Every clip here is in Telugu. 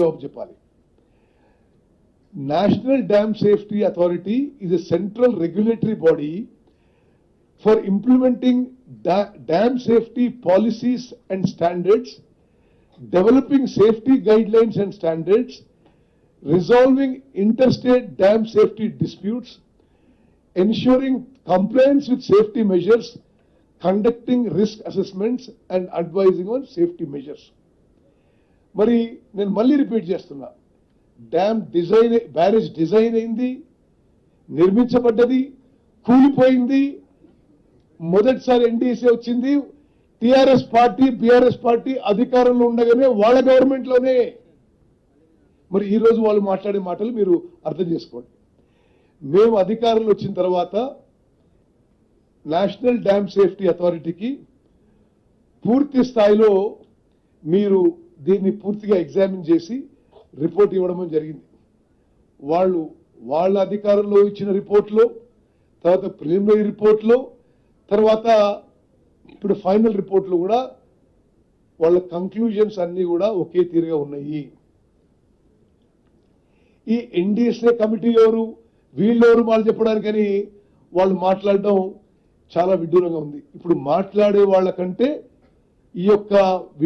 జవాబు చెప్పాలి national dam safety authority is a central regulatory body for implementing da- dam safety policies and standards, developing safety guidelines and standards, resolving interstate dam safety disputes, ensuring compliance with safety measures, conducting risk assessments and advising on safety measures. మరి నేను మళ్ళీ రిపీట్ చేస్తున్నా. డ్యామ్ డిజైన్ బ్యారేజ్ డిజైన్ అయింది నిర్మించబడ్డది కూలిపోయింది. మొదటిసారి ఎన్డీసీ వచ్చింది. టిఆర్ఎస్ పార్టీ బీఆర్ఎస్ పార్టీ అధికారంలో ఉండగానే వాళ్ళ గవర్నమెంట్లోనే మరి ఈరోజు వాళ్ళు మాట్లాడే మాటలు మీరు అర్థం చేసుకోండి. మేము అధికారంలో వచ్చిన తర్వాత నేషనల్ డ్యామ్ సేఫ్టీ అథారిటీకి పూర్తి స్థాయిలో మీరు దీన్ని పూర్తిగా ఎగ్జామిన్ చేసి రిపోర్ట్ ఇవ్వడం జరిగింది. వాళ్ళు వాళ్ళ అధికారంలో ఇచ్చిన రిపోర్ట్లో తర్వాత ప్రిలిమినరీ రిపోర్ట్లో తర్వాత ఇప్పుడు ఫైనల్ రిపోర్ట్లు కూడా వాళ్ళ కంక్లూజన్స్ అన్నీ కూడా ఒకే తీరుగా ఉన్నాయి. ఈ ఎన్డీఎస్ఏ కమిటీ ఎవరు వీళ్ళెవరు వాళ్ళు చెప్పడానికని వాళ్ళు మాట్లాడడం చాలా విడ్డూరంగా ఉంది. ఇప్పుడు మాట్లాడే వాళ్ళకంటే ఈ యొక్క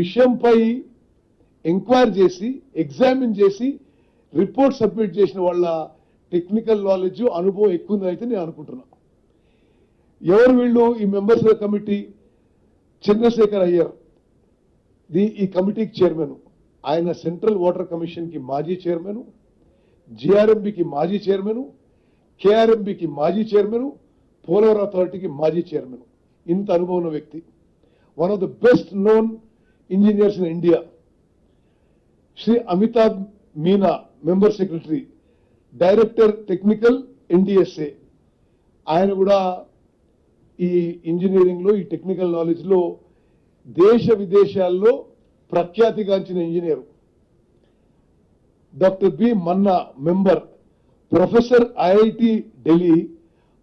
విషయంపై ఎంక్వైరీ చేసి ఎగ్జామిన్ చేసి రిపోర్ట్ సబ్మిట్ చేసిన వాళ్ళ టెక్నికల్ నాలెడ్జ్ అనుభవం ఎక్కువ అయితే నేను అనుకుంటున్నా. ఎవరు వీళ్ళు? ఈ members committee Chandrashekhar Iyer the ఈ కమిటీకి చైర్మన్. ఆయన సెంట్రల్ వాటర్ కమిషన్కి మాజీ చైర్మన్ జిఆర్ఎంబికి మాజీ చైర్మన్ కేఆర్ఎంబికి మాజీ చైర్మన్ పోలవరం అథారిటీకి మాజీ చైర్మన్. ఇంత అనుభవం ఉన్న వ్యక్తి. One of the best known engineers in India Shri Amitabh Meena member secretary director technical NDSA. ఆయన కూడా ఈ ఇంజనీరింగ్లో ఈ టెక్నికల్ నాలెడ్జ్లో దేశ విదేశాల్లో ప్రఖ్యాతిగాంచిన engineer. Doctor B Manna member professor IIT Delhi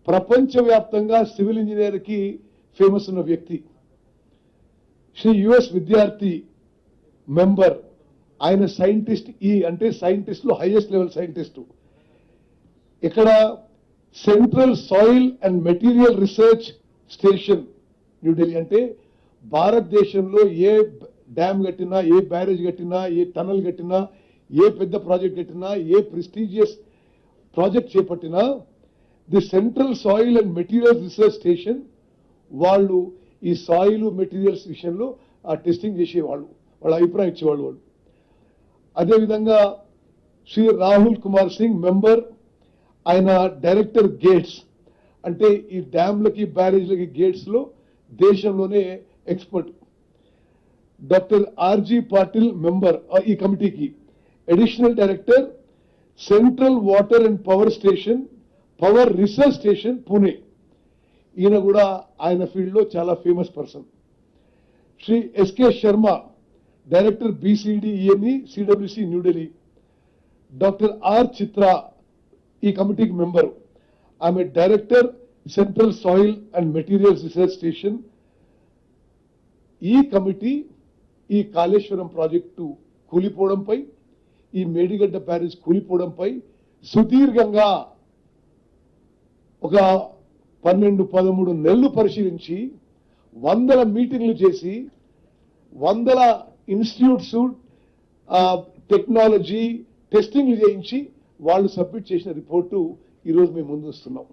ప్రపంచవ్యాప్తంగా సివిల్ ఇంజనీర్కి ఫేమస్ ఉన్న వ్యక్తి. శ్రీ యుఎస్ విద్యార్థి మెంబర్ ఆయన సైంటిస్ట్ ఈ అంటే సైంటిస్టులు హైయెస్ట్ లెవెల్ సైంటిస్ట్ ఇక్కడ central soil and material research station New Delhi అంటే భారతదేశంలో ఏ డ్యామ్ కట్టినా ఏ బ్యారేజ్ కట్టినా ఏ టనల్ కట్టినా ఏ పెద్ద ప్రాజెక్ట్ కట్టినా ఏ prestigious project చేపట్టినా the central soil and material research station వాళ్ళు ఈ సాయిల్ మెటీరియల్స్ విషయంలో ఆ టెస్టింగ్ చేసేవాళ్ళు. వాళ్ళ అభిప్రాయం ఇచ్చేవాళ్ళు వాళ్ళు. అదేవిధంగా శ్రీ రాహుల్ కుమార్ సింగ్ మెంబర్ ఆయన డైరెక్టర్ గేట్స్. అంటే ఈ డ్యామ్లకి బ్యారేజ్లకి గేట్స్లో దేశంలోనే expert. Doctor RG Patil member ఈ కమిటీకి. Additional director central water and power station power research station Pune. ఈయన కూడా ఆయన ఫీల్డ్లో చాలా famous person. Shri SK Sharma director BCDEME CWC New Delhi doctor R Chitra ఈ కమిటీకి మెంబర్. ఆమె director central soil and materials research station. ఈ కమిటీ ఈ కాళేశ్వరం ప్రాజెక్టు కూలిపోవడంపై ఈ మేడిగడ్డ బ్యారేజ్ కూలిపోవడంపై సుదీర్ఘంగా ఒక పన్నెండు పదమూడు నెలలు పరిశీలించి వందల మీటింగ్లు చేసి వందల ఇన్స్టిట్యూట్స్ టెక్నాలజీ టెస్టింగ్లు చేయించి వాళ్ళు సబ్మిట్ చేసిన రిపోర్టు ఈరోజు మేము ముందు వస్తున్నాం.